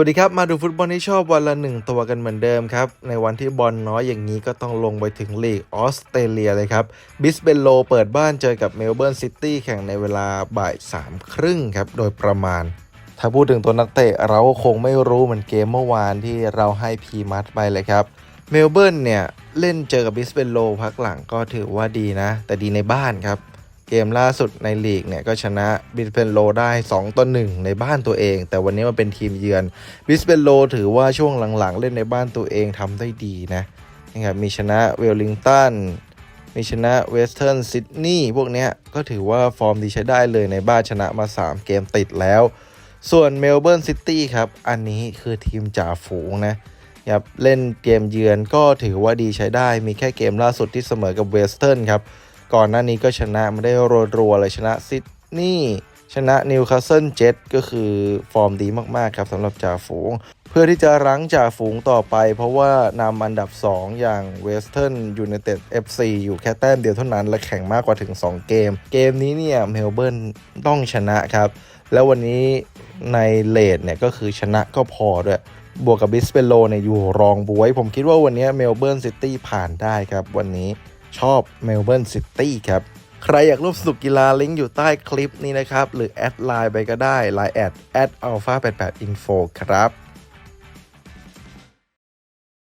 วัสดีครับ มาดูฟุตบอลที่ชอบวันละหนึ่งตัวกันเหมือนเดิมครับ ในวันที่บอลน้อยอย่างนี้ก็ต้องลงไปถึงลีกออสเตรเลียเลยครับบิสเบนโลเปิดบ้านเจอกับเมลเบิร์นซิตี้แข่งในเวลาบ่ายสามครึ่งครับ โดยประมาณ ถ้าพูดถึงตัวนักเตะเราก็คงไม่รู้เหมือนเกมเมื่อวานที่เราให้พีมัดไปเลยครับเมลเบิร์นเนี่ย เล่นเจอกับบิสเบนโลพักหลังก็ถือว่าดีนะ แต่ดีในบ้านครับ เกมล่าสุดในลีกเนี่ยก็ชนะบิสเบนโลได้ 2ต่อ1ในบ้านตัวเอง แต่วันนี้มันเป็นทีมเยือนบิสเบนโลถือว่าช่วงหลังๆ เล่นในบ้านตัวเองทำได้ดีนะนะครับมีชนะเวลลิงตันมีชนะเวสเทิร์นซิดนีย์พวกเนี้ยก็ถือว่าฟอร์มดีใช้ได้เลยในบ้านชนะมา 3 เกมติดแล้ว ส่วนเมลเบิร์นซิตี้ครับ อันนี้คือทีมจ่าฝูงนะครับเล่นเกมเยือนก็ถือว่าดีใช้ได้มีแค่เกมล่าสุดที่เสมอกับเวสเทิร์นครับ ก่อนหน้านี้ก็ชนะมาได้รัวๆเลยชนะซิดนีย์ชนะนิวคาสเซิลเจ็ตก็คือฟอร์มดีมากๆครับสำหรับจ่าฝูง เพื่อที่จะรั้งจ่าฝูงต่อไป เพราะว่านำอันดับ 2 อย่างเวสเทิร์นยูไนเต็ด FC อยู่แค่แต้มเดียวเท่านั้น และแข่งมากกว่าถึง 2 เกม เกมนี้เนี่ยเมลเบิร์นต้องชนะครับ แล้ววันนี้ในเลดเนี่ยก็คือชนะก็พอด้วยบวกกับบิสเปโลเนี่ยอยู่รองบวย ผมคิดว่าวันนี้เมลเบิร์นซิตี้ผ่านได้ครับวันนี้ ชอบเมลเบิร์นซิตี้ครับ ใครอยากร่วมสนุกกีฬาลิงก์อยู่ใต้คลิปนี้นะครับ หรือแอดไลน์ไปก็ได้ไลน์แอดแอดอัลฟาแปดแปดอินโฟครับ